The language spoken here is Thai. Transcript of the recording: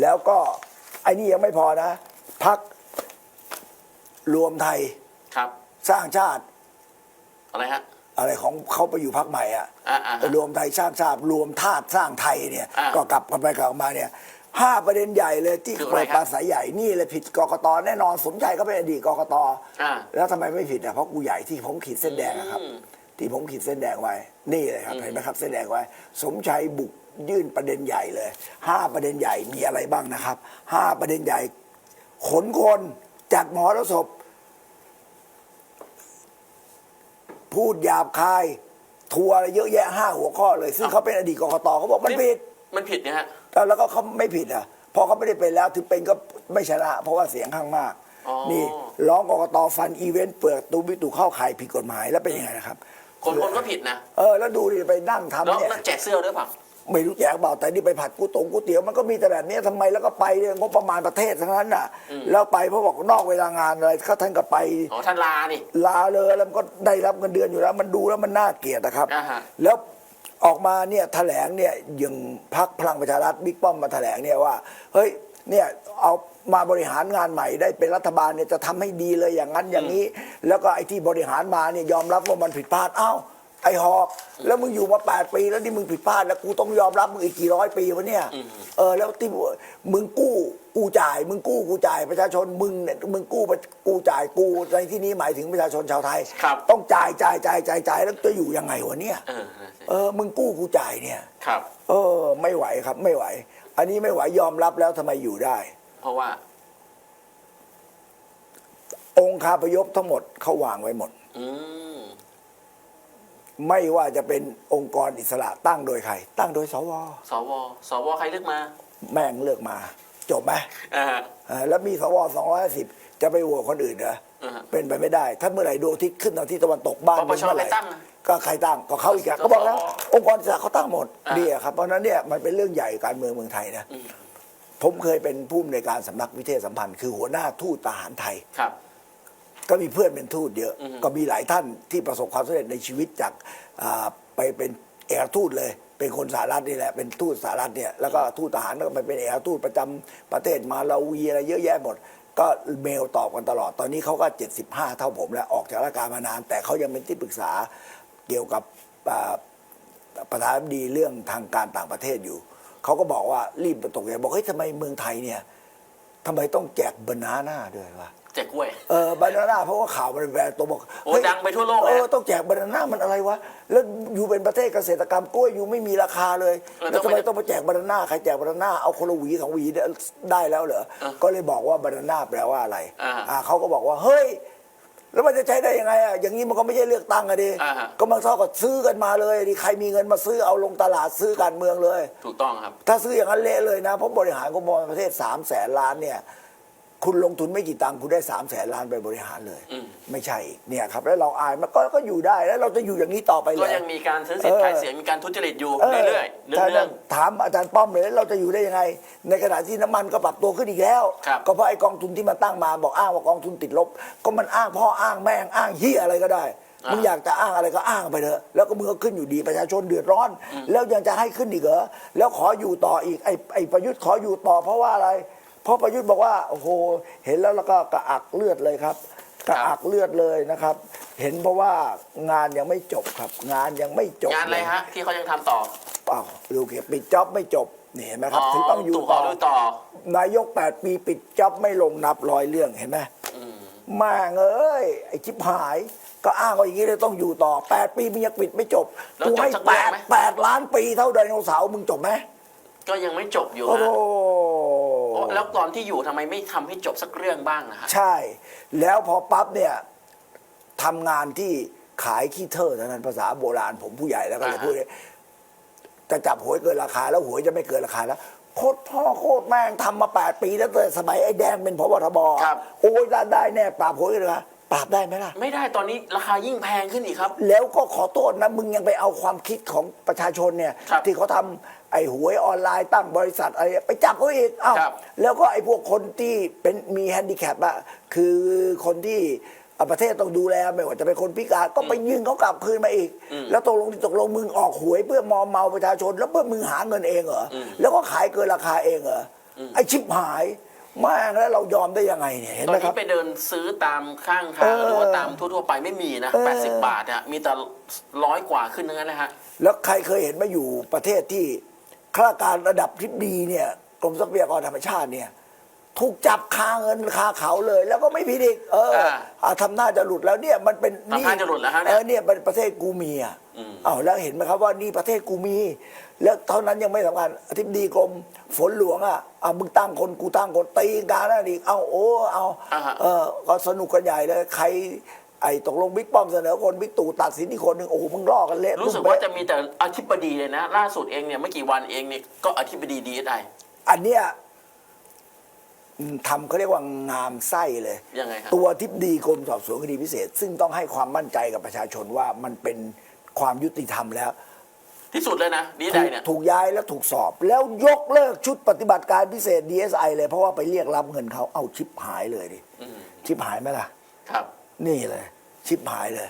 แล้วก็ไอ้นี่ยังไม่พอนะพักรวมไทยครับ สร้างชาติอะไรฮะ อะไรของเขาไปอยู่พักใหม่อะอ่าอ่าฮะ รวมไทยสร้างชาติรวมธาตุสร้างไทยเนี่ย อ่าก็กลับกันไปกลับมาเนี่ยห้าประเด็นใหญ่เลยที่คืออะไรเปิดครับปราศัยใหญ่นี่เลยผิดกกตแน่นอนสมชัยก็เป็นอดีตกกตอ่า แล้วทำไมไม่ผิดอะเพราะกูใหญ่ที่ผมขีดเส้นแดงอะครับอืม ที่ผมขีดเส้นแดงไว้ นี่เลยครับเห็นไหมครับเส้นแดงไว้ สมชัยบุกยื่นประเด็นใหญ่เลยห้าประเด็นใหญ่มีอะไรบ้างนะครับห้าประเด็นใหญ่ ขนคนจัดมหรสพพูดหยาบคาย ทัวร์อะไรเยอะแยะห้าหัวข้อเลย ซึ่งเขาเป็นอดีตกกตเขาบอกมันผิดมันผิดนะฮะแล้วก็เขาไม่ผิดอะพอเขาไม่ได้เป็นแล้วถึงเป็นก็ไม่ชนะ เพราะว่าเสียงข้างมากอ๋อนี่ร้องกกตฟันอีเวนต์เปลือกตูบิตูเข้าข่ายผิดกฎหมายแล้วเป็นยังไงนะครับ คนคนก็ผิดนะเออแล้วดูดิไปนั่งทำแล้วเนี่ยแล้วแจกเสื้อด้วยเปล่าไม่รู้แจกเปล่าแต่นี่ไปผัดกูตงกูเตี๋ยวมันก็มีแต่แบบนี้ทำไมแล้วก็ไปเนี่ยงบประมาณประเทศทั้งนั้นน่ะ แล้วไปเพราะบอกนอกเวลางานอะไรเขาท่านก็ไปอ๋อท่านลานี่ลาเลยแล้วมันก็ได้รับเงินเดือนอยู่แล้ว มันดูแล้วมันน่าเกลียดนะครับอ่าฮะแล้วออกมาเนี่ยแถลงเนี่ยอย่างพักพลังประชารัฐบิ๊กป้อมมาแถลงเนี่ยว่าเฮ้ย เนี่ยเอามาบริหารงานใหม่ได้เป็นรัฐบาลเนี่ยจะทำให้ดีเลยอย่างนั้นอย่างนี้ แล้วก็ไอ้ที่บริหารมาเนี่ยยอมรับว่ามันผิดพลาดอ้าวไอ้หอกแล้วมึงอยู่มาแปดปีแล้วนี่มึงผิดพลาดแล้วกูต้องยอมรับมึงอีกกี่ร้อยปีวะเนี่ยเออแล้วที่มึงกู้กูจ่าย มึงกู้กูจ่ายประชาชนมึงเนี่ยมึงกู้กูจ่ายกูในที่นี้หมายถึงประชาชนชาวไทยครับต้องจ่ายจ่ายจ่ายจ่ายจ่ายแล้วจะอยู่ยังไงวะเนี่ยเออนั่นสิเออมึงกู้กูจ่ายเนี่ยครับ เออ ไม่ไหวครับ ไม่ไหว อันนี้ไม่ไหวยอมรับแล้วทำไมอยู่ได้ เพราะว่า องค์คาพยพทั้งหมดเขาวางไว้หมด อืม ไม่ว่าจะเป็นองค์กรอิสระตั้งโดยใคร ตั้งโดยสวสว สว ใครเลือกมาแม่งเลือกมา จบไหมอ่าฮะเออแล้วมีสวสองร้อยสิบจะไปโหวตคนอื่นเหรออ่าฮะเป็นไปไม่ได้ ถ้าเมื่อไหร่ดวงอาทิตย์ขึ้นทางที่ตะวันตกบ้านปปชเมื่อไหร่ใครตั้งอะ ก็ใครตั้งก็เขาอีกอะก็บอกแล้ว องค์กรอิสระเขาตั้งหมดอ่า ดีอะครับเพราะฉะนั้นเนี่ยมันเป็นเรื่องใหญ่การเมืองเมืองไทยนะอืมผมเคยเป็นผู้อำนวยการสำนักวิเทศสัมพันธ์ คือหัวหน้าทูตทหารไทย ครับ ก็มีเพื่อนเป็นทูตเยอะ อือฮึก็มีหลายท่านที่ประสบความสำเร็จในชีวิตจากอ่าไปเป็นเอกทูตเลย เป็นคนสหรัฐนี่แหละ เป็นทูตสหรัฐเนี่ยแล้วก็ทูตทหารก็ไปเป็นเอกทูตประจำประเทศมาลาวีอะไรเยอะแยะหมด ก็เมลตอบกันตลอด ตอนนี้เขาก็ 75 เท่าผมแล้วออกจากราชการมานาน แต่เขายังเป็นที่ปรึกษา เกี่ยวกับอ่าประธานาธิบดีเรื่องทางการต่างประเทศอยู่ เขาก็บอกว่ารีบตกใจบอกเฮ้ยทำไมเมืองไทยเนี่ยทำไมต้องแจกบานาน่าด้วยวะแจกกล้วยเออบานาน่าเพราะว่าข่าวมันแปลตัวบอกโอ้เฮ้ยดังไปทั่วโลกเลยเออต้องแจกบานาน่ามันอะไรวะแล้วอยู่เป็นประเทศเกษตรกรรมกล้วยอยู่ไม่มีราคาเลย แล้วแล้วทำไมทำไมต้องมาแจกบานาน่าใครแจกบานาน่าเอาคนละหวีสองหวีได้แล้วเหรออะก็เลยบอกว่าบานาน่าแปลว่าอะไรอ่าอ่าเขาก็บอกว่าเฮ้ย แล้วมันจะใช้ได้ยังไงอะอย่างนี้มันก็ไม่ใช่เลือกตั้งอะดิอ่าฮะ ก็มันเท่ากับซื้อกันมาเลยดิใครมีเงินมาซื้อเอาลงตลาดซื้อการเมืองเลย ถูกต้องครับ ถ้าซื้ออย่างนั้นเละเลยนะเพราะบริหารกบประเทศสามแสนล้านเนี่ย คุณลงทุนไม่กี่ตังค์คุณได้สามแสนล้านไปบริหารเลยอืมไม่ใช่อีกเนี่ยครับ แล้วเราอายมันก็ก็อยู่ได้แล้วเราจะอยู่อย่างนี้ต่อไปเลก็ย ยังมีการซื้อสิทธิ์ขายเสียงมีการทุจริตอยู่เรื่อยๆถ้าเรื่อยถามอาจารย์ป้อมเลยแล้วเราจะอยู่ได้ยังไง ในขณะที่น้ำมันก็ปรับตัวขึ้นอีกแล้ว ครับ ก็เพราะไอ้กองทุนที่มาตั้งมาบอกอ้างว่ากองทุนติดลบ ก็มันอ้างพ่ออ้างแม่งอ้างเฮียอะไรก็ได้มึงอยากจะอ้างอะไรก็อ้างไปเถอะแล้วก็มึงก็ขึ้นอยู่ดีประชาชนเดือดร้อน แล้วยังจะให้ขึ้นอีกเหรอแล้วขออยู่ต่ออีกไอ้ไอ้ประยุทธ์ขออยู่ต่อเพราะว่าอะไรเพ ราะประยุทธ์บอกว่าโอ้โหเห็นแล้วแล้วก็กระอักเลือดเลยครับ กระอักเลือดเลยนะครับ เห็นเพราะว่างานยังไม่จบครับ งานยังไม่จบๆงานอะไรเลยฮะที่เขายังทำต่อ เปล่าดูเขียปิดจ็อบไม่จบนี่เห็นไหมครับถึงต้องอยู่ตู่ขต่ออดูต่อ นายก 8 ปีปิดจ็อบไม่ลงนับร้อยเรื่องเห็นไหมอืมแม่งเอ้ยไอ้ชิบหาย ก็อ้างว่าอย่างนี้เลยต้องอยู่ต่อ 8 ปีมึงยังปิดไม่จบแล้วกูจบให้สักแปเรื่องดไหม แปดล้านปีเท่าไดโนเสาร์มึงจบไหมก็ยังไม่จบอยู่โอ้โหฮะโอ้ แล้วตอนที่อยู่ทำไมไม่ทำให้จบสักเรื่องบ้างนะฮะใช่ แล้วพอปั๊บเนี่ยทำงานที่ขายขี้เทอเท่านั้นภาษาโบราณผมผู้ใหญ่แล้วก็เลยอ่าฮะพูดเลยจะจับหวยเกินราคาแล้วหวยจะไม่เกินราคาแล้วโคตรพ่อโคตรแม่งทำมาแปดปีแล้วแต่สมัยไอ้แดงเป็นพบทบครับโอ้ยได้ได้แน่ปราบหวยเลยนะ ปราบได้ไหมล่ะ ไม่ได้ตอนนี้ราคายิ่งแพงขึ้นอีกครับ แล้วก็ขอโทษนะ มึงยังไปเอาความคิดของประชาชนเนี่ย ครับที่เขาทำไอ้หวยออนไลน์ตั้งบริษัทอะไร ไปจับเขาอีกอ้าวครับ แล้วก็ไอ้พวกคนที่เป็นมีแฮนดิแคปอะคือคนที่อะประเทศต้องดูแลไม่ว่าจะเป็นคนพิการก็ไปยื่นเขากลับคืนมาอีก แล้วตกลงที่ตกลงมึงออกหวยเพื่อมอมเมาประชาชน แล้วเพื่อมึงหาเงินเองเหรออแล้วก็ขายเกินราคาเองเหรอไอ้ชิบหาย แม่งแล้วเรายอมได้ยังไงเนี่ยเห็นตอไหมนครันี้บ ไปเดินซื้อตามข้างทางเออหรือว่าตามทั่วๆไปไม่มีนะเออแปดสิบบาทอะมีแต่ร้อยกว่าขึ้นทั้งนั้นนะฮะ แล้วใครเคยเห็นมาอยู่ประเทศที่ข้าราชการระดับทิบดีเนี่ยกรมทรัพยากรธรรมชาติเนี่ย ถูกจับคาเงินคาเขาเลย แล้วก็ไม่ผิดอีกเอออ่าอ่าทำหน้าจะหลุดแล้วเนี่ยมันเป็นทำท่าจะหลุดแล้วฮะเนี่ยเออเนี่ยเป็นประเทศกูมีอะอืม อ้าวแล้วเห็นไหมครับว่านี่ประเทศกูมี แล้วเท่านั้นยังไม่สำคัญอธิบดีกรมฝนหลวงอะอะมึงตั้งคนกูตั้งคนตีกันนั่นอีกเอาโอ้เอาอ่าฮะ เออก็สนุกกันใหญ่เลยใครไอ้ตกลงบิ๊กป้อมเสนอคนบิ๊กตู่ตัดสินอีกคนหนึ่งโอ้โหมึงล่อกันเละรู้สึกว่าจะมีแต่อธิบดีเลยนะ ล่าสุดเองเนี่ยไม่กี่วันเองเนี่ยก็อธิบดีดีไออันเนี้ยอืม ทำเขาเรียกว่างามไส้เลย ยังไงครับตัวทิบดีกรมสอบสวนคดีพิเศษ ซึ่งต้องให้ความมั่นใจกับประชาชนว่ามันเป็นความยุติธรรมแล้ว ที่สุดเลยนะดีไอถูกเนี่ย ถูกย้ายและถูกสอบ แล้วยกเลิกชุดปฏิบัติการพิเศษ DSI เลย เพราะว่าไปเรียกรับเงินเขาเอาชิปหายเลยดิอืมชิปหายไหมล่ะ ครับ นี่เลย ชิปหายเลย